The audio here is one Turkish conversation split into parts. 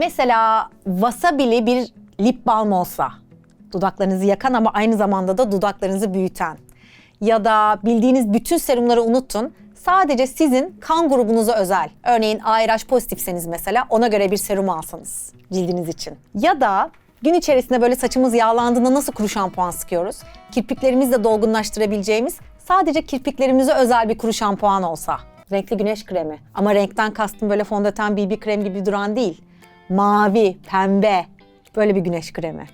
Mesela wasabili bir lip balm olsa, dudaklarınızı yakan ama aynı zamanda da dudaklarınızı büyüten ya da bildiğiniz bütün serumları unutun. Sadece sizin kan grubunuza özel. Örneğin ARH pozitifseniz mesela ona göre bir serum alsanız cildiniz için. Ya da gün içerisinde böyle saçımız yağlandığında nasıl kuru şampuan sıkıyoruz? Kirpiklerimizle dolgunlaştırabileceğimiz sadece kirpiklerimize özel bir kuru şampuan olsa. Renkli güneş kremi. Ama renkten kastım böyle fondöten BB krem gibi duran değil. Mavi, pembe. Böyle bir güneş kremi.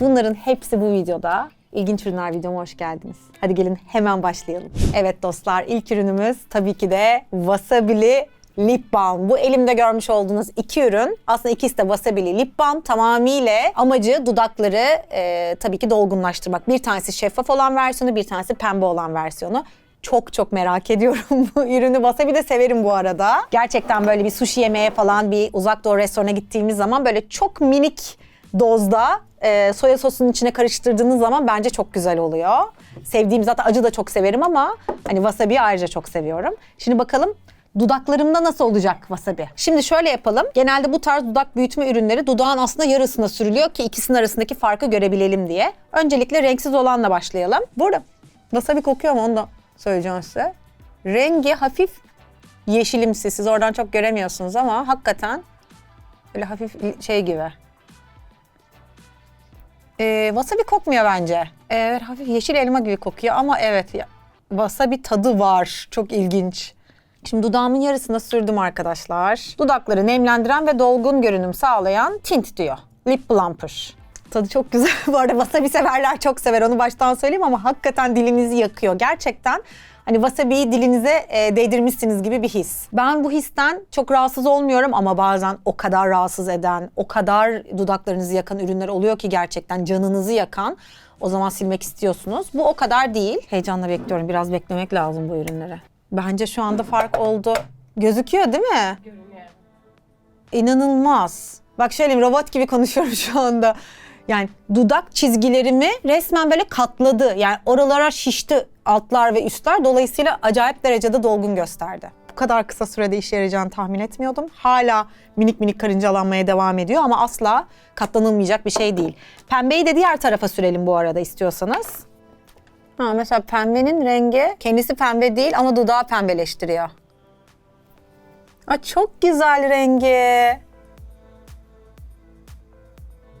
Bunların hepsi bu videoda. İlginç ürünler videoma hoş geldiniz. Hadi gelin hemen başlayalım. Evet dostlar ilk ürünümüz tabii ki de Wasabili Lip Balm. Bu elimde görmüş olduğunuz iki ürün. Aslında ikisi de Wasabili Lip Balm. Tamamıyla amacı dudakları e, tabii ki dolgunlaştırmak. Bir tanesi şeffaf olan versiyonu, bir tanesi pembe olan versiyonu. Çok çok merak ediyorum bu ürünü. Wasabi de severim bu arada. Gerçekten böyle bir sushi yemeye falan bir uzak doğu restorana gittiğimiz zaman böyle çok minik dozda e, soya sosunun içine karıştırdığınız zaman bence çok güzel oluyor. Sevdiğim zaten acı da çok severim ama hani wasabi'yi ayrıca çok seviyorum. Şimdi bakalım dudaklarımda nasıl olacak wasabi? Şimdi şöyle yapalım. Genelde bu tarz dudak büyütme ürünleri dudağın aslında yarısına sürülüyor ki ikisinin arasındaki farkı görebilelim diye. Öncelikle renksiz olanla başlayalım. Burada wasabi kokuyor mu onu da söyleyeceğim size. Rengi hafif yeşilimsi. Siz oradan çok göremiyorsunuz ama hakikaten böyle hafif şey gibi. Ee, wasabi kokmuyor bence. Evet hafif yeşil elma gibi kokuyor ama evet ya, wasabi tadı var. Çok ilginç. Şimdi dudağımın yarısına sürdüm arkadaşlar. Dudakları nemlendiren ve dolgun görünüm sağlayan tint diyor. Lip plumper. Tadı çok güzel. Bu arada wasabi severler çok sever onu baştan söyleyeyim ama hakikaten dilinizi yakıyor. Gerçekten hani wasabi'yi dilinize e, değdirmişsiniz gibi bir his. Ben bu histen çok rahatsız olmuyorum ama bazen o kadar rahatsız eden, o kadar dudaklarınızı yakan ürünler oluyor ki gerçekten canınızı yakan. O zaman silmek istiyorsunuz. Bu o kadar değil. Heyecanla bekliyorum. Biraz beklemek lazım bu ürünlere. Bence şu anda fark oldu. Gözüküyor değil mi? İnanılmaz. Bak şöyle robot gibi konuşuyorum şu anda. Yani dudak çizgilerimi resmen böyle katladı. Yani oralara şişti altlar ve üstler. Dolayısıyla acayip derecede dolgun gösterdi. Bu kadar kısa sürede işe yarayacağını tahmin etmiyordum. Hala minik minik karıncalanmaya devam ediyor ama asla katlanılmayacak bir şey değil. Pembeyi de diğer tarafa sürelim bu arada istiyorsanız. Ha, mesela pembenin rengi kendisi pembe değil ama dudağı pembeleştiriyor. Aa, çok güzel rengi.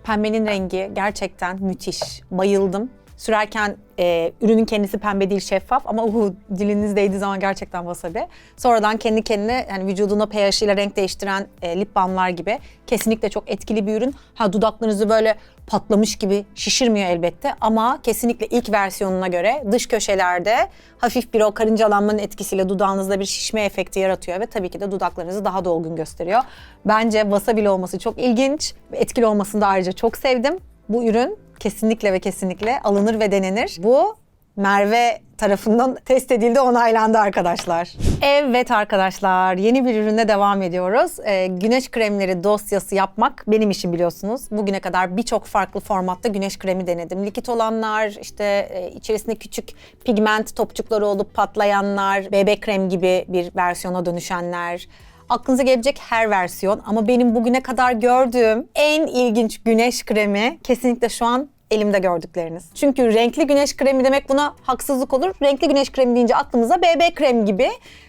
Pembenin rengi gerçekten müthiş. Bayıldım. Sürerken e, ürünün kendisi pembe değil şeffaf ama uhu, diliniz değdiği zaman gerçekten wasabi. Sonradan kendi kendine yani vücuduna pH ile renk değiştiren e, lip balmlar gibi kesinlikle çok etkili bir ürün. Ha dudaklarınızı böyle patlamış gibi şişirmiyor elbette ama kesinlikle ilk versiyonuna göre dış köşelerde hafif bir o karıncalanmanın etkisiyle dudağınızda bir şişme efekti yaratıyor ve tabii ki de dudaklarınızı daha dolgun gösteriyor. Bence wasabi'li olması çok ilginç etkili olmasını da ayrıca çok sevdim. Bu ürün kesinlikle ve kesinlikle alınır ve denenir. Bu Merve tarafından test edildi, onaylandı arkadaşlar. Evet arkadaşlar, yeni bir ürünle devam ediyoruz. Ee, güneş kremleri dosyası yapmak benim işim biliyorsunuz. Bugüne kadar birçok farklı formatta güneş kremi denedim. Likit olanlar, işte e, içerisinde küçük pigment topçukları olup patlayanlar, bebek krem gibi bir versiyona dönüşenler, aklınıza gelecek her versiyon ama benim bugüne kadar gördüğüm en ilginç güneş kremi kesinlikle şu an elimde gördükleriniz. Çünkü renkli güneş kremi demek buna haksızlık olur. Renkli güneş kremi deyince aklımıza BB krem gibi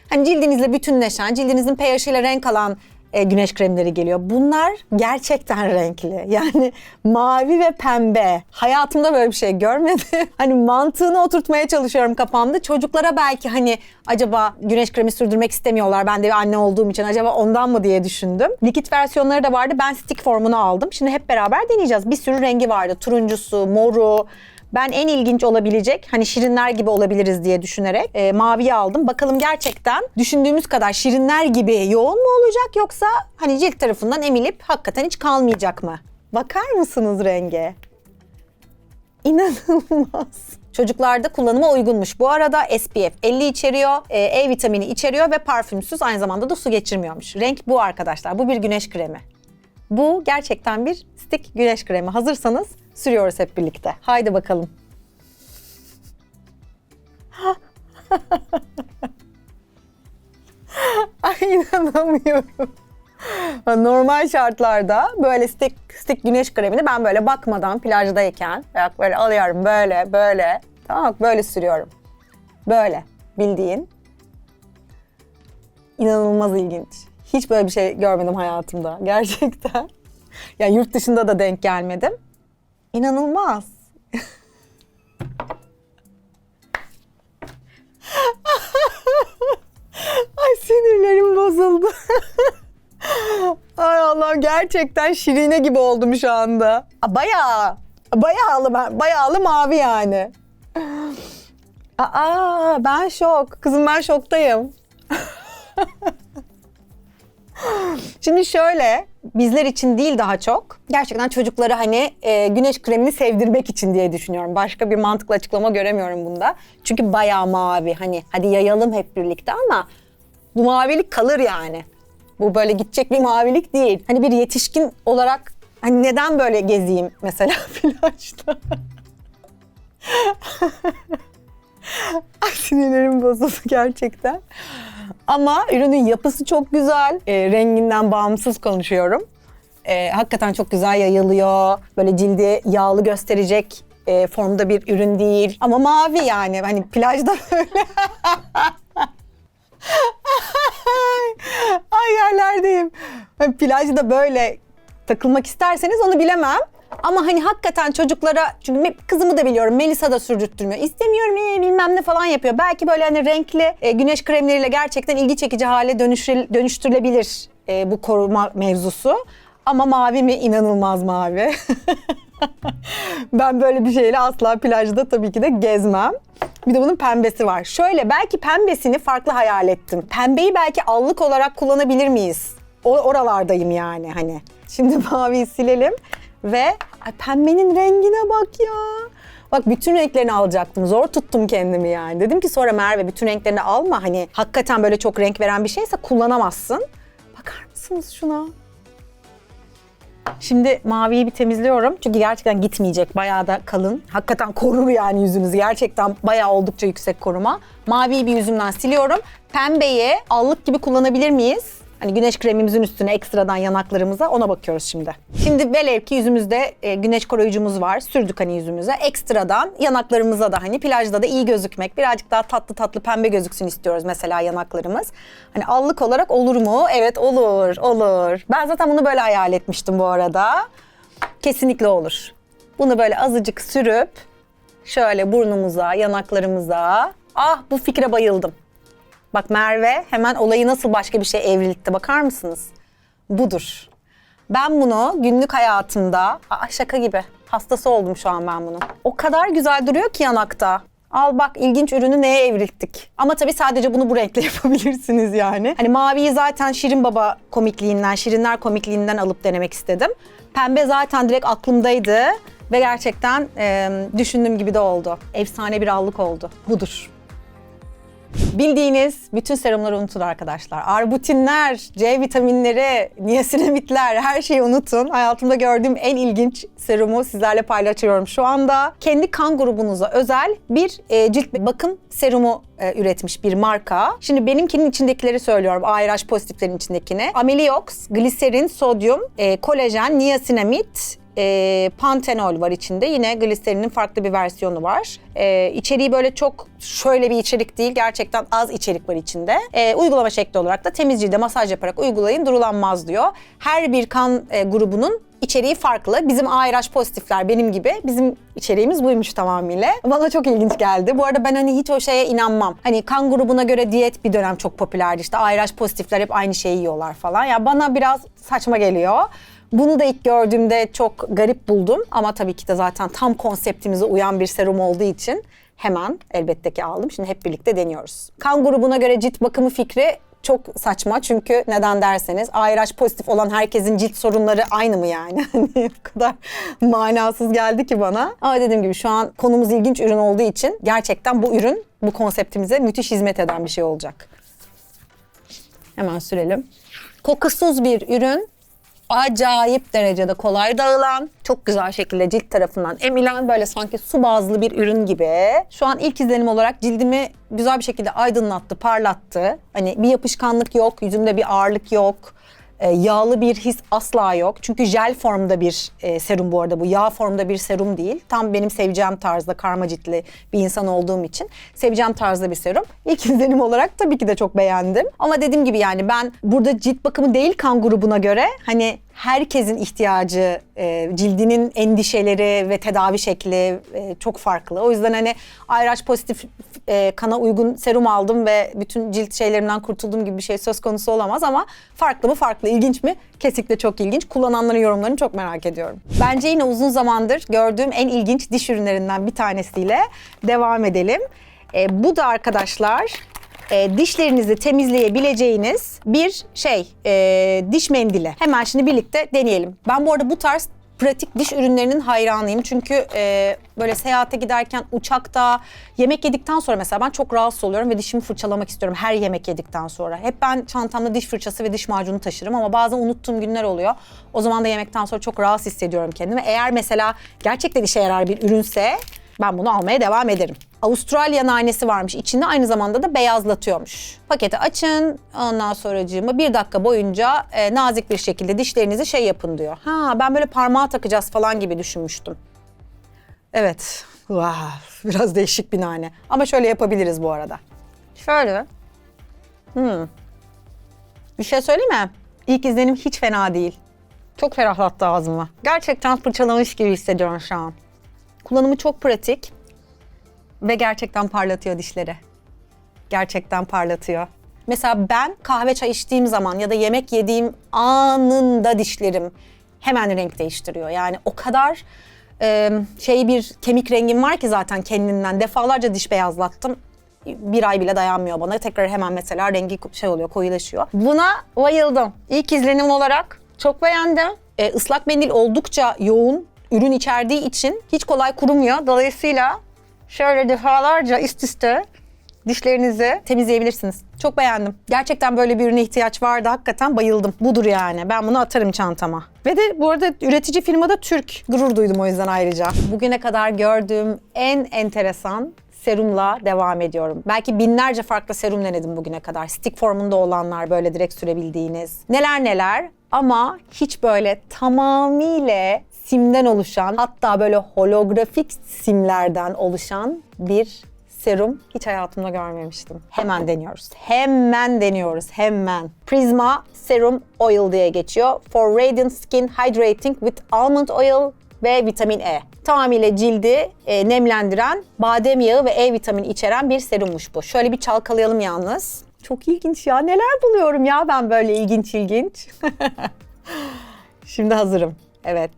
hani cildinizle bütünleşen, cildinizin pH ile renk alan e, güneş kremleri geliyor. Bunlar gerçekten renkli. Yani mavi ve pembe. Hayatımda böyle bir şey görmedim. hani mantığını oturtmaya çalışıyorum kafamda. Çocuklara belki hani acaba güneş kremi sürdürmek istemiyorlar. Ben de bir anne olduğum için acaba ondan mı diye düşündüm. Likit versiyonları da vardı. Ben stick formunu aldım. Şimdi hep beraber deneyeceğiz. Bir sürü rengi vardı. Turuncusu, moru, ben en ilginç olabilecek hani şirinler gibi olabiliriz diye düşünerek e, maviyi aldım. Bakalım gerçekten düşündüğümüz kadar şirinler gibi yoğun mu olacak yoksa hani cilt tarafından emilip hakikaten hiç kalmayacak mı? Bakar mısınız renge? İnanılmaz. Çocuklarda kullanıma uygunmuş. Bu arada SPF 50 içeriyor, e, E vitamini içeriyor ve parfümsüz aynı zamanda da su geçirmiyormuş. Renk bu arkadaşlar. Bu bir güneş kremi. Bu gerçekten bir stick güneş kremi. Hazırsanız sürüyoruz hep birlikte. Haydi bakalım. Ay inanamıyorum. Normal şartlarda böyle stick, stick güneş kremini ben böyle bakmadan plajdayken böyle alıyorum böyle böyle tamam mı? Böyle sürüyorum. Böyle bildiğin. İnanılmaz ilginç. Hiç böyle bir şey görmedim hayatımda gerçekten. Yani yurt dışında da denk gelmedim. İnanılmaz. Ay sinirlerim bozuldu. Ay Allah'ım gerçekten şirine gibi oldum şu anda. Bayağı, bayağılı, bayağılı mavi yani. Aa ben şok. Kızım ben şoktayım. Şimdi şöyle, bizler için değil daha çok. Gerçekten çocukları hani e, güneş kremini sevdirmek için diye düşünüyorum. Başka bir mantıklı açıklama göremiyorum bunda. Çünkü bayağı mavi. Hani hadi yayalım hep birlikte ama bu mavilik kalır yani. Bu böyle gidecek bir mavilik değil. Hani bir yetişkin olarak hani neden böyle gezeyim mesela plajda? Ay sinirlerim bozuldu gerçekten. Ama ürünün yapısı çok güzel. E, renginden bağımsız konuşuyorum. E, hakikaten çok güzel yayılıyor. Böyle cildi yağlı gösterecek e, formda bir ürün değil. Ama mavi yani. Hani plajda böyle. Ay yerlerdeyim. Plajda böyle takılmak isterseniz onu bilemem. Ama hani hakikaten çocuklara, çünkü kızımı da biliyorum Melisa da sürdürtmüyor. İstemiyorum ee, bilmem ne falan yapıyor. Belki böyle hani renkli e, güneş kremleriyle gerçekten ilgi çekici hale dönüşür- dönüştürülebilir e, bu koruma mevzusu. Ama mavi mi? inanılmaz mavi. ben böyle bir şeyle asla plajda tabii ki de gezmem. Bir de bunun pembesi var. Şöyle belki pembesini farklı hayal ettim. Pembeyi belki allık olarak kullanabilir miyiz? O, oralardayım yani hani. Şimdi maviyi silelim ve ay pembenin rengine bak ya. Bak bütün renklerini alacaktım. Zor tuttum kendimi yani. Dedim ki sonra Merve bütün renklerini alma. Hani hakikaten böyle çok renk veren bir şeyse kullanamazsın. Bakar mısınız şuna? Şimdi maviyi bir temizliyorum. Çünkü gerçekten gitmeyecek. Bayağı da kalın. Hakikaten korur yani yüzünüzü. Gerçekten bayağı oldukça yüksek koruma. Maviyi bir yüzümden siliyorum. Pembeyi allık gibi kullanabilir miyiz? Hani güneş kremimizin üstüne ekstradan yanaklarımıza ona bakıyoruz şimdi. Şimdi velev ki yüzümüzde e, güneş koruyucumuz var. Sürdük hani yüzümüze. Ekstradan yanaklarımıza da hani plajda da iyi gözükmek. Birazcık daha tatlı tatlı pembe gözüksün istiyoruz mesela yanaklarımız. Hani allık olarak olur mu? Evet olur, olur. Ben zaten bunu böyle hayal etmiştim bu arada. Kesinlikle olur. Bunu böyle azıcık sürüp şöyle burnumuza, yanaklarımıza. Ah bu fikre bayıldım. Bak Merve hemen olayı nasıl başka bir şey evriltti bakar mısınız? Budur. Ben bunu günlük hayatımda, aa şaka gibi hastası oldum şu an ben bunun. O kadar güzel duruyor ki yanakta. Al bak ilginç ürünü neye evrilttik. Ama tabii sadece bunu bu renkle yapabilirsiniz yani. Hani maviyi zaten Şirin Baba komikliğinden, Şirinler komikliğinden alıp denemek istedim. Pembe zaten direkt aklımdaydı ve gerçekten e, düşündüğüm gibi de oldu. Efsane bir allık oldu. Budur. Bildiğiniz bütün serumları unutun arkadaşlar. Arbutinler, C vitaminleri, niasinamitler her şeyi unutun. Hayatımda gördüğüm en ilginç serumu sizlerle paylaşıyorum şu anda. Kendi kan grubunuza özel bir e, cilt bakım serumu e, üretmiş bir marka. Şimdi benimkinin içindekileri söylüyorum. ARH pozitiflerin içindekini. Ameliox, gliserin, sodyum, e, kolajen, niasinamid, e, pantenol var içinde. Yine gliserinin farklı bir versiyonu var. E, içeriği böyle çok şöyle bir içerik değil. Gerçekten az içerik var içinde. E, uygulama şekli olarak da temiz cilde masaj yaparak uygulayın durulanmaz diyor. Her bir kan e, grubunun içeriği farklı. Bizim ARH pozitifler benim gibi. Bizim içeriğimiz buymuş tamamıyla. Bana çok ilginç geldi. Bu arada ben hani hiç o şeye inanmam. Hani kan grubuna göre diyet bir dönem çok popülerdi. İşte ARH pozitifler hep aynı şeyi yiyorlar falan. Ya bana biraz saçma geliyor. Bunu da ilk gördüğümde çok garip buldum ama tabii ki de zaten tam konseptimize uyan bir serum olduğu için hemen elbette ki aldım. Şimdi hep birlikte deniyoruz. Kan grubuna göre cilt bakımı fikri çok saçma çünkü neden derseniz ARH pozitif olan herkesin cilt sorunları aynı mı yani? Hani bu kadar manasız geldi ki bana. Ama dediğim gibi şu an konumuz ilginç ürün olduğu için gerçekten bu ürün bu konseptimize müthiş hizmet eden bir şey olacak. Hemen sürelim. Kokusuz bir ürün acayip derecede kolay dağılan, çok güzel şekilde cilt tarafından emilen böyle sanki su bazlı bir ürün gibi. Şu an ilk izlenim olarak cildimi güzel bir şekilde aydınlattı, parlattı. Hani bir yapışkanlık yok, yüzümde bir ağırlık yok. E, yağlı bir his asla yok. Çünkü jel formda bir e, serum bu arada bu. Yağ formda bir serum değil. Tam benim seveceğim tarzda karma ciltli bir insan olduğum için seveceğim tarzda bir serum. İlk izlenim olarak tabii ki de çok beğendim. Ama dediğim gibi yani ben burada cilt bakımı değil kan grubuna göre hani herkesin ihtiyacı, e, cildinin endişeleri ve tedavi şekli e, çok farklı. O yüzden hani ayraç pozitif e, kana uygun serum aldım ve bütün cilt şeylerimden kurtuldum gibi bir şey söz konusu olamaz ama farklı mı farklı, ilginç mi? Kesinlikle çok ilginç. Kullananların yorumlarını çok merak ediyorum. Bence yine uzun zamandır gördüğüm en ilginç diş ürünlerinden bir tanesiyle devam edelim. E, bu da arkadaşlar e, dişlerinizi temizleyebileceğiniz bir şey, e, diş mendili. Hemen şimdi birlikte deneyelim. Ben bu arada bu tarz pratik diş ürünlerinin hayranıyım. Çünkü e, böyle seyahate giderken uçakta yemek yedikten sonra mesela ben çok rahatsız oluyorum ve dişimi fırçalamak istiyorum her yemek yedikten sonra. Hep ben çantamda diş fırçası ve diş macunu taşırım ama bazen unuttuğum günler oluyor. O zaman da yemekten sonra çok rahatsız hissediyorum kendimi. Eğer mesela gerçekten işe yarar bir ürünse ben bunu almaya devam ederim. Avustralya nanesi varmış. İçinde aynı zamanda da beyazlatıyormuş. Paketi açın. Ondan sonracığıma bir dakika boyunca e, nazik bir şekilde dişlerinizi şey yapın diyor. Ha ben böyle parmağa takacağız falan gibi düşünmüştüm. Evet. Wow, biraz değişik bir nane. Ama şöyle yapabiliriz bu arada. Şöyle. Hmm. Bir şey söyleyeyim mi? İlk izlenim hiç fena değil. Çok ferahlattı ağzımı. Gerçekten fırçalamış gibi hissediyorum şu an. Kullanımı çok pratik ve gerçekten parlatıyor dişleri. Gerçekten parlatıyor. Mesela ben kahve çay içtiğim zaman ya da yemek yediğim anında dişlerim hemen renk değiştiriyor. Yani o kadar e, şey bir kemik rengim var ki zaten kendinden. Defalarca diş beyazlattım. Bir ay bile dayanmıyor bana. Tekrar hemen mesela rengi şey oluyor, koyulaşıyor. Buna bayıldım. İlk izlenim olarak çok beğendim. E, ıslak mendil oldukça yoğun ürün içerdiği için hiç kolay kurumuyor. Dolayısıyla şöyle defalarca üst üste dişlerinizi temizleyebilirsiniz. Çok beğendim. Gerçekten böyle bir ürüne ihtiyaç vardı. Hakikaten bayıldım. Budur yani. Ben bunu atarım çantama. Ve de bu arada üretici firma da Türk. Gurur duydum o yüzden ayrıca. Bugüne kadar gördüğüm en enteresan serumla devam ediyorum. Belki binlerce farklı serum denedim bugüne kadar. Stick formunda olanlar böyle direkt sürebildiğiniz. Neler neler ama hiç böyle tamamıyla simden oluşan hatta böyle holografik simlerden oluşan bir serum hiç hayatımda görmemiştim. Hemen deniyoruz. Hemen deniyoruz. Hemen. Prisma Serum Oil diye geçiyor. For Radiant Skin Hydrating with Almond Oil ve vitamin E. Tamamıyla cildi e, nemlendiren, badem yağı ve E vitamini içeren bir serummuş bu. Şöyle bir çalkalayalım yalnız. Çok ilginç ya. Neler buluyorum ya ben böyle ilginç ilginç. Şimdi hazırım. Evet.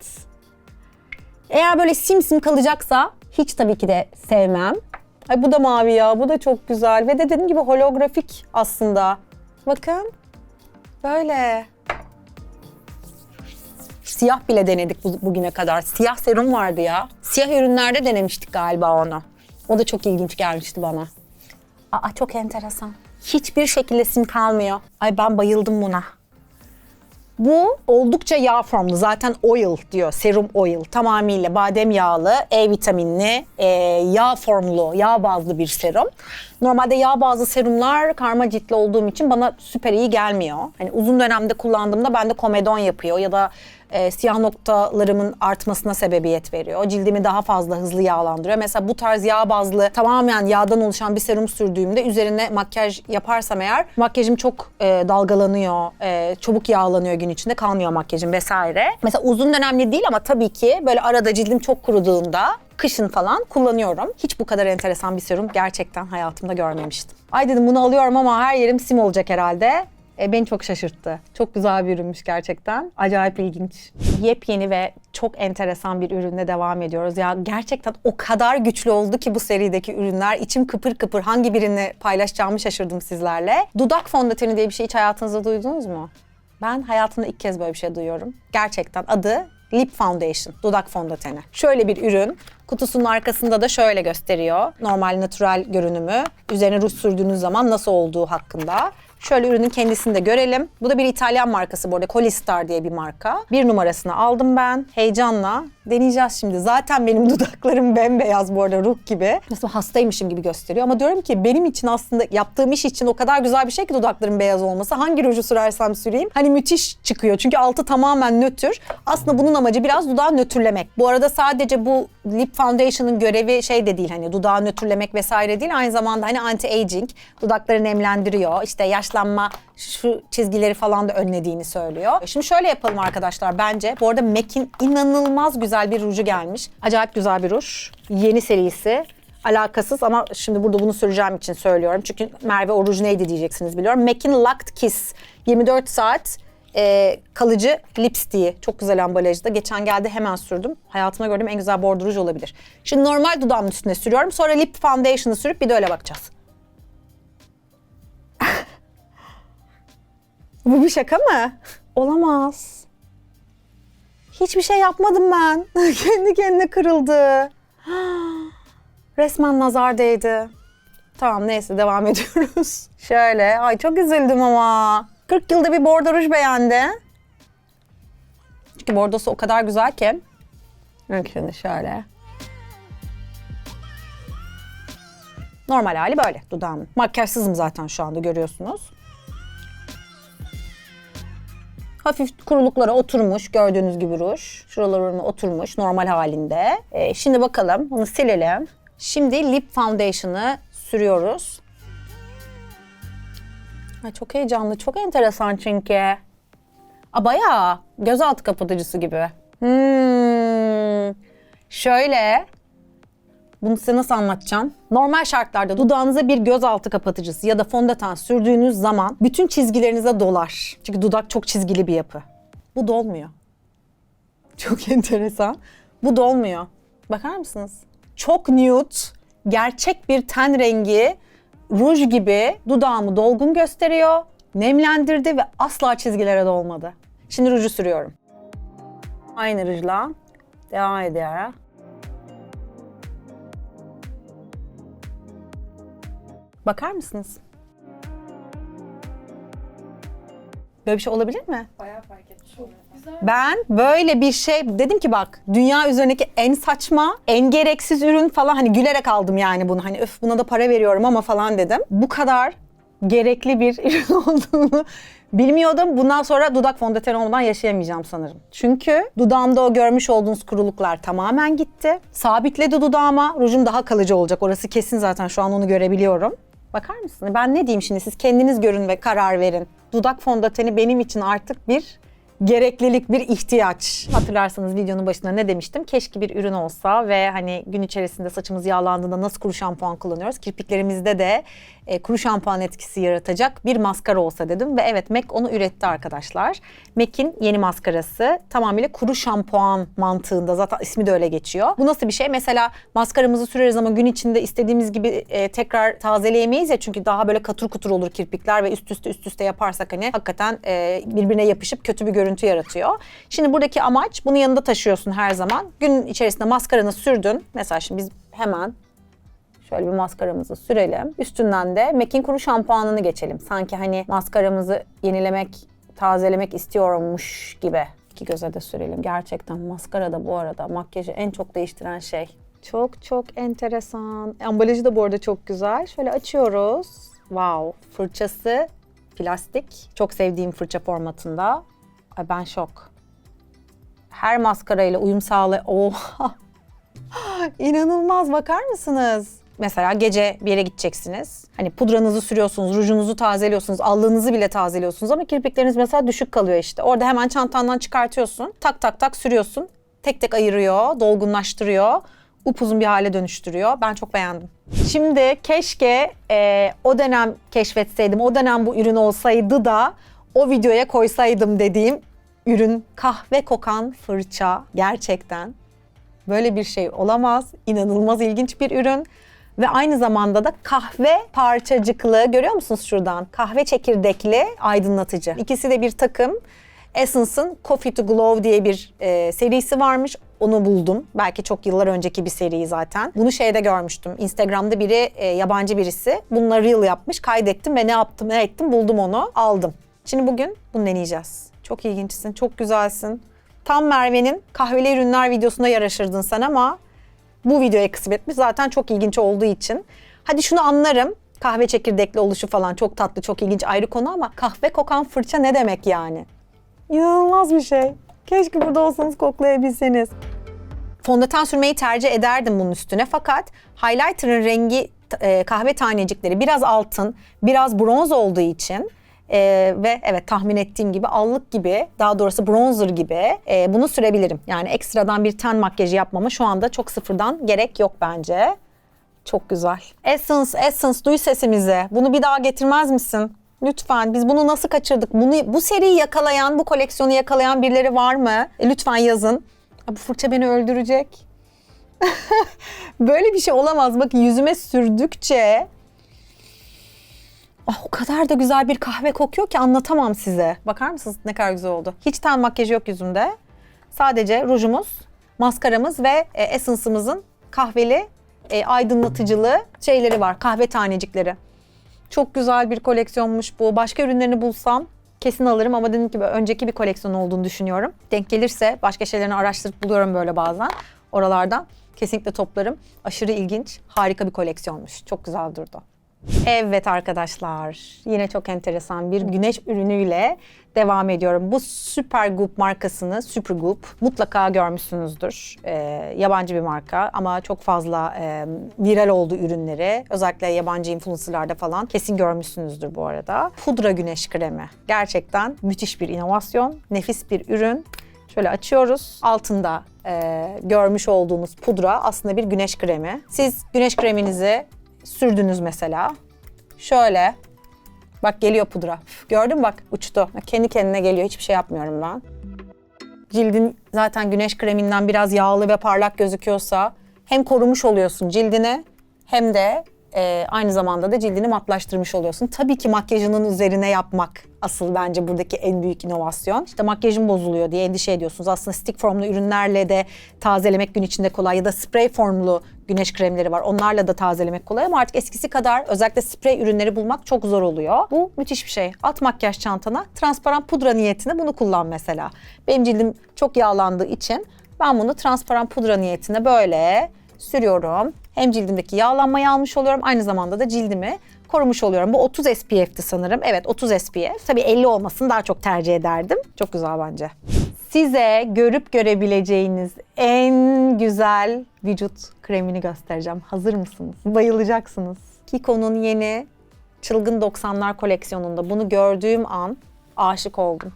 Eğer böyle simsim kalacaksa hiç tabii ki de sevmem. Ay bu da mavi ya. Bu da çok güzel. Ve de dediğim gibi holografik aslında. Bakın. Böyle. Siyah bile denedik bu- bugüne kadar. Siyah serum vardı ya. Siyah ürünlerde denemiştik galiba onu. O da çok ilginç gelmişti bana. Aa çok enteresan. Hiçbir şekilde sim kalmıyor. Ay ben bayıldım buna. Bu oldukça yağ formlu. Zaten oil diyor. Serum oil. Tamamıyla badem yağlı, E vitaminli, e, yağ formlu, yağ bazlı bir serum. Normalde yağ bazlı serumlar karma ciltli olduğum için bana süper iyi gelmiyor. Hani uzun dönemde kullandığımda bende komedon yapıyor ya da e, siyah noktalarımın artmasına sebebiyet veriyor. Cildimi daha fazla hızlı yağlandırıyor. Mesela bu tarz yağ bazlı tamamen yağdan oluşan bir serum sürdüğümde üzerine makyaj yaparsam eğer makyajım çok e, dalgalanıyor, e, çabuk yağlanıyor gün içinde kalmıyor makyajım vesaire. Mesela uzun dönemli değil ama tabii ki böyle arada cildim çok kuruduğunda kışın falan kullanıyorum. Hiç bu kadar enteresan bir serum gerçekten hayatımda görmemiştim. Ay dedim bunu alıyorum ama her yerim sim olacak herhalde. E, beni çok şaşırttı. Çok güzel bir ürünmüş gerçekten. Acayip ilginç. Yepyeni ve çok enteresan bir ürünle devam ediyoruz. Ya gerçekten o kadar güçlü oldu ki bu serideki ürünler. İçim kıpır kıpır hangi birini paylaşacağımı şaşırdım sizlerle. Dudak fondöteni diye bir şey hiç hayatınızda duydunuz mu? Ben hayatımda ilk kez böyle bir şey duyuyorum. Gerçekten adı Lip Foundation, dudak fondöteni. Şöyle bir ürün. Kutusunun arkasında da şöyle gösteriyor. Normal natural görünümü. Üzerine ruj sürdüğünüz zaman nasıl olduğu hakkında. Şöyle ürünün kendisini de görelim. Bu da bir İtalyan markası bu arada. Colistar diye bir marka. Bir numarasını aldım ben. Heyecanla deneyeceğiz şimdi. Zaten benim dudaklarım bembeyaz bu arada ruh gibi. Mesela hastaymışım gibi gösteriyor. Ama diyorum ki benim için aslında yaptığım iş için o kadar güzel bir şey ki dudaklarım beyaz olması. Hangi ruju sürersem süreyim. Hani müthiş çıkıyor. Çünkü altı tamamen nötr. Aslında bunun amacı biraz dudağı nötrlemek. Bu arada sadece bu lip foundation'ın görevi şey de değil hani dudağı nötrlemek vesaire değil. Aynı zamanda hani anti-aging. Dudakları nemlendiriyor. İşte yaşlanma şu çizgileri falan da önlediğini söylüyor. Şimdi şöyle yapalım arkadaşlar bence. Bu arada MAC'in inanılmaz güzel bir ruju gelmiş. Acayip güzel bir ruj. Yeni serisi. Alakasız ama şimdi burada bunu süreceğim için söylüyorum. Çünkü Merve o ruj neydi diyeceksiniz biliyorum. MAC'in Locked Kiss 24 saat e, kalıcı lipstick'i. Çok güzel ambalajda. Geçen geldi hemen sürdüm. Hayatıma gördüğüm en güzel bordo ruj olabilir. Şimdi normal dudağımın üstüne sürüyorum. Sonra lip foundation'ı sürüp bir de öyle bakacağız. Bu bir şaka mı? Olamaz. Hiçbir şey yapmadım ben. Kendi kendine kırıldı. Resmen nazar değdi. Tamam neyse devam ediyoruz. Şöyle. Ay çok üzüldüm ama. 40 yılda bir bordo ruj beğendi. Çünkü bordosu o kadar güzel ki. Bak şimdi şöyle. Normal hali böyle dudağımın. Makyajsızım zaten şu anda görüyorsunuz. Hafif kuruluklara oturmuş gördüğünüz gibi ruj. Şuralarına oturmuş normal halinde. Ee, şimdi bakalım bunu silelim. Şimdi lip foundation'ı sürüyoruz. Ay çok heyecanlı, çok enteresan çünkü. Aa, bayağı gözaltı kapatıcısı gibi. Hmm. Şöyle bunu size nasıl anlatacağım? Normal şartlarda dudağınıza bir gözaltı kapatıcısı ya da fondöten sürdüğünüz zaman bütün çizgilerinize dolar. Çünkü dudak çok çizgili bir yapı. Bu dolmuyor. Çok enteresan. Bu dolmuyor. Bakar mısınız? Çok nude, gerçek bir ten rengi, ruj gibi dudağımı dolgun gösteriyor. Nemlendirdi ve asla çizgilere dolmadı. Şimdi ruju sürüyorum. Aynı rujla devam ediyorum. Bakar mısınız? Böyle bir şey olabilir mi? Bayağı fark. Çok güzel. Ben böyle bir şey dedim ki bak dünya üzerindeki en saçma, en gereksiz ürün falan hani gülerek aldım yani bunu. Hani öf buna da para veriyorum ama falan dedim. Bu kadar gerekli bir ürün olduğunu bilmiyordum. Bundan sonra dudak fondöteni olmadan yaşayamayacağım sanırım. Çünkü dudağımda o görmüş olduğunuz kuruluklar tamamen gitti. Sabitledi dudağıma. Rujum daha kalıcı olacak. Orası kesin zaten şu an onu görebiliyorum. Bakar mısın? Ben ne diyeyim şimdi siz kendiniz görün ve karar verin. Dudak fondöteni benim için artık bir gereklilik, bir ihtiyaç. Hatırlarsanız videonun başında ne demiştim? Keşke bir ürün olsa ve hani gün içerisinde saçımız yağlandığında nasıl kuru şampuan kullanıyoruz? Kirpiklerimizde de e, kuru şampuan etkisi yaratacak bir maskara olsa dedim. Ve evet MAC onu üretti arkadaşlar. MAC'in yeni maskarası tamamıyla kuru şampuan mantığında zaten ismi de öyle geçiyor. Bu nasıl bir şey? Mesela maskaramızı süreriz ama gün içinde istediğimiz gibi e, tekrar tazeleyemeyiz ya çünkü daha böyle katır kutur olur kirpikler ve üst üste üst üste yaparsak hani hakikaten e, birbirine yapışıp kötü bir görüntü yaratıyor. Şimdi buradaki amaç bunu yanında taşıyorsun her zaman. Gün içerisinde maskaranı sürdün. Mesela şimdi biz hemen Şöyle bir maskaramızı sürelim. Üstünden de MAC'in kuru şampuanını geçelim. Sanki hani maskaramızı yenilemek, tazelemek istiyormuş gibi. İki göze de sürelim. Gerçekten maskara da bu arada makyajı en çok değiştiren şey. Çok çok enteresan. Ambalajı da bu arada çok güzel. Şöyle açıyoruz. Wow. Fırçası plastik. Çok sevdiğim fırça formatında. Ay ben şok. Her maskarayla uyum sağlay... Oha! İnanılmaz bakar mısınız? Mesela gece bir yere gideceksiniz. Hani pudranızı sürüyorsunuz, rujunuzu tazeliyorsunuz, allığınızı bile tazeliyorsunuz ama kirpikleriniz mesela düşük kalıyor işte. Orada hemen çantandan çıkartıyorsun, tak tak tak sürüyorsun. Tek tek ayırıyor, dolgunlaştırıyor, upuzun bir hale dönüştürüyor. Ben çok beğendim. Şimdi keşke e, o dönem keşfetseydim, o dönem bu ürün olsaydı da o videoya koysaydım dediğim ürün kahve kokan fırça gerçekten Böyle bir şey olamaz. İnanılmaz ilginç bir ürün. Ve aynı zamanda da kahve parçacıklı görüyor musunuz şuradan? Kahve çekirdekli aydınlatıcı. İkisi de bir takım. Essence'ın Coffee to Glow diye bir e, serisi varmış. Onu buldum. Belki çok yıllar önceki bir seri zaten. Bunu şeyde görmüştüm. Instagram'da biri, e, yabancı birisi. Bununla reel yapmış. Kaydettim ve ne yaptım, ne ettim buldum onu. Aldım. Şimdi bugün bunu deneyeceğiz. Çok ilginçsin, çok güzelsin. Tam Merve'nin kahveli ürünler videosunda yaraşırdın sen ama bu videoya kısmetmiş. Zaten çok ilginç olduğu için. Hadi şunu anlarım. Kahve çekirdekli oluşu falan çok tatlı, çok ilginç ayrı konu ama kahve kokan fırça ne demek yani? İnanılmaz bir şey. Keşke burada olsanız koklayabilseniz. Fondöten sürmeyi tercih ederdim bunun üstüne fakat highlighter'ın rengi e, kahve tanecikleri biraz altın, biraz bronz olduğu için e, ve evet tahmin ettiğim gibi allık gibi daha doğrusu bronzer gibi e, bunu sürebilirim. Yani ekstradan bir ten makyajı yapmama şu anda çok sıfırdan gerek yok bence. Çok güzel. Essence, Essence duy sesimizi. Bunu bir daha getirmez misin? Lütfen biz bunu nasıl kaçırdık? Bunu bu seriyi yakalayan, bu koleksiyonu yakalayan birileri var mı? E, lütfen yazın. Ya Bu fırça beni öldürecek. Böyle bir şey olamaz. Bakın yüzüme sürdükçe Ah, o kadar da güzel bir kahve kokuyor ki anlatamam size. Bakar mısınız ne kadar güzel oldu. Hiç ten makyajı yok yüzümde. Sadece rujumuz, maskaramız ve e, essence'ımızın kahveli e, aydınlatıcılı şeyleri var. Kahve tanecikleri. Çok güzel bir koleksiyonmuş bu. Başka ürünlerini bulsam kesin alırım ama dediğim gibi önceki bir koleksiyon olduğunu düşünüyorum. Denk gelirse başka şeylerini araştırıp buluyorum böyle bazen. Oralardan kesinlikle toplarım. Aşırı ilginç, harika bir koleksiyonmuş. Çok güzel durdu. Evet arkadaşlar, yine çok enteresan bir güneş ürünüyle devam ediyorum. Bu Supergoop markasını, Supergoop mutlaka görmüşsünüzdür. Ee, yabancı bir marka ama çok fazla e, viral oldu ürünleri. Özellikle yabancı influencerlarda falan kesin görmüşsünüzdür bu arada. Pudra güneş kremi. Gerçekten müthiş bir inovasyon, nefis bir ürün. Şöyle açıyoruz. Altında e, görmüş olduğunuz pudra aslında bir güneş kremi. Siz güneş kreminizi sürdünüz mesela. Şöyle. Bak geliyor pudra. Üf, Gördün mü bak uçtu. Kendi kendine geliyor. Hiçbir şey yapmıyorum ben. Cildin zaten güneş kreminden biraz yağlı ve parlak gözüküyorsa hem korumuş oluyorsun cildini hem de e, aynı zamanda da cildini matlaştırmış oluyorsun. Tabii ki makyajının üzerine yapmak asıl bence buradaki en büyük inovasyon. İşte makyajım bozuluyor diye endişe ediyorsunuz. Aslında stick formlu ürünlerle de tazelemek gün içinde kolay ya da spray formlu güneş kremleri var. Onlarla da tazelemek kolay ama artık eskisi kadar özellikle sprey ürünleri bulmak çok zor oluyor. Bu müthiş bir şey. At makyaj çantana transparan pudra niyetine bunu kullan mesela. Benim cildim çok yağlandığı için ben bunu transparan pudra niyetine böyle sürüyorum. Hem cildimdeki yağlanmayı almış oluyorum aynı zamanda da cildimi korumuş oluyorum. Bu 30 SPF'ti sanırım. Evet 30 SPF. Tabii 50 olmasını daha çok tercih ederdim. Çok güzel bence. Size görüp görebileceğiniz en güzel vücut kremini göstereceğim. Hazır mısınız? Bayılacaksınız. Kiko'nun yeni Çılgın 90'lar koleksiyonunda bunu gördüğüm an aşık oldum.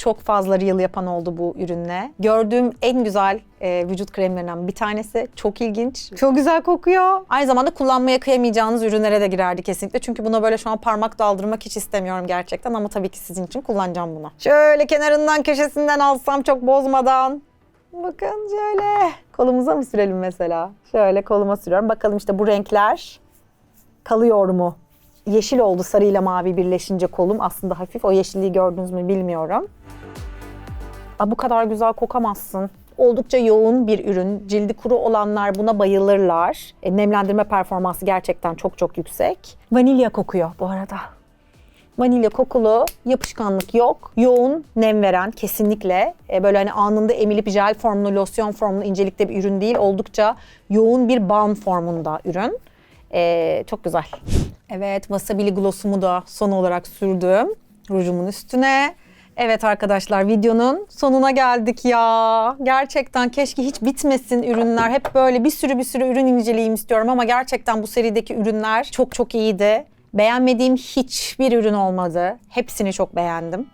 Çok fazla reel yapan oldu bu ürünle. Gördüğüm en güzel e, vücut kremlerinden bir tanesi. Çok ilginç. Çok güzel kokuyor. Aynı zamanda kullanmaya kıyamayacağınız ürünlere de girerdi kesinlikle. Çünkü buna böyle şu an parmak daldırmak hiç istemiyorum gerçekten. Ama tabii ki sizin için kullanacağım bunu. Şöyle kenarından köşesinden alsam çok bozmadan. Bakın şöyle. Kolumuza mı sürelim mesela? Şöyle koluma sürüyorum. Bakalım işte bu renkler kalıyor mu? Yeşil oldu sarıyla mavi birleşince kolum. Aslında hafif o yeşilliği gördünüz mü bilmiyorum. Aa, bu kadar güzel kokamazsın. Oldukça yoğun bir ürün. Cildi kuru olanlar buna bayılırlar. E, nemlendirme performansı gerçekten çok çok yüksek. Vanilya kokuyor bu arada. Vanilya kokulu, yapışkanlık yok. Yoğun, nem veren kesinlikle. E, böyle hani anında emilip jel formlu, losyon formlu incelikte bir ürün değil. Oldukça yoğun bir balm formunda ürün. E, çok güzel. Evet, Wasabili Gloss'umu da son olarak sürdüm. Rujumun üstüne. Evet arkadaşlar videonun sonuna geldik ya. Gerçekten keşke hiç bitmesin ürünler. Hep böyle bir sürü bir sürü ürün inceleyeyim istiyorum ama gerçekten bu serideki ürünler çok çok iyiydi. Beğenmediğim hiçbir ürün olmadı. Hepsini çok beğendim.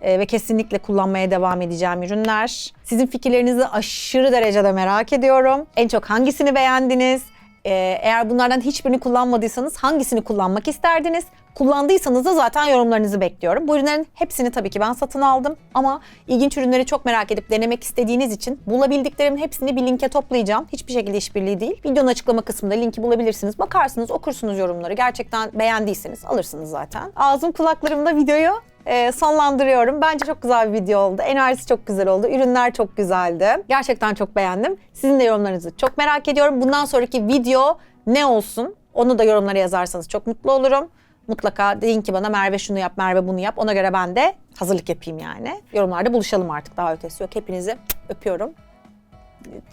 Ee, ve kesinlikle kullanmaya devam edeceğim ürünler. Sizin fikirlerinizi aşırı derecede merak ediyorum. En çok hangisini beğendiniz? Ee, eğer bunlardan hiçbirini kullanmadıysanız hangisini kullanmak isterdiniz? Kullandıysanız da zaten yorumlarınızı bekliyorum. Bu ürünlerin hepsini tabii ki ben satın aldım ama ilginç ürünleri çok merak edip denemek istediğiniz için bulabildiklerimin hepsini bir linke toplayacağım. Hiçbir şekilde işbirliği değil. Videonun açıklama kısmında linki bulabilirsiniz. Bakarsınız, okursunuz yorumları. Gerçekten beğendiyseniz alırsınız zaten. Ağzım kulaklarımda videoyu e, sonlandırıyorum. Bence çok güzel bir video oldu. Enerjisi çok güzel oldu. Ürünler çok güzeldi. Gerçekten çok beğendim. Sizin de yorumlarınızı çok merak ediyorum. Bundan sonraki video ne olsun? Onu da yorumlara yazarsanız çok mutlu olurum. Mutlaka deyin ki bana Merve şunu yap, Merve bunu yap. Ona göre ben de hazırlık yapayım yani. Yorumlarda buluşalım artık daha ötesi yok. Hepinizi öpüyorum.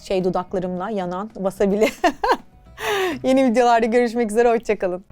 Şey dudaklarımla yanan, basabili. Yeni videolarda görüşmek üzere. Hoşçakalın.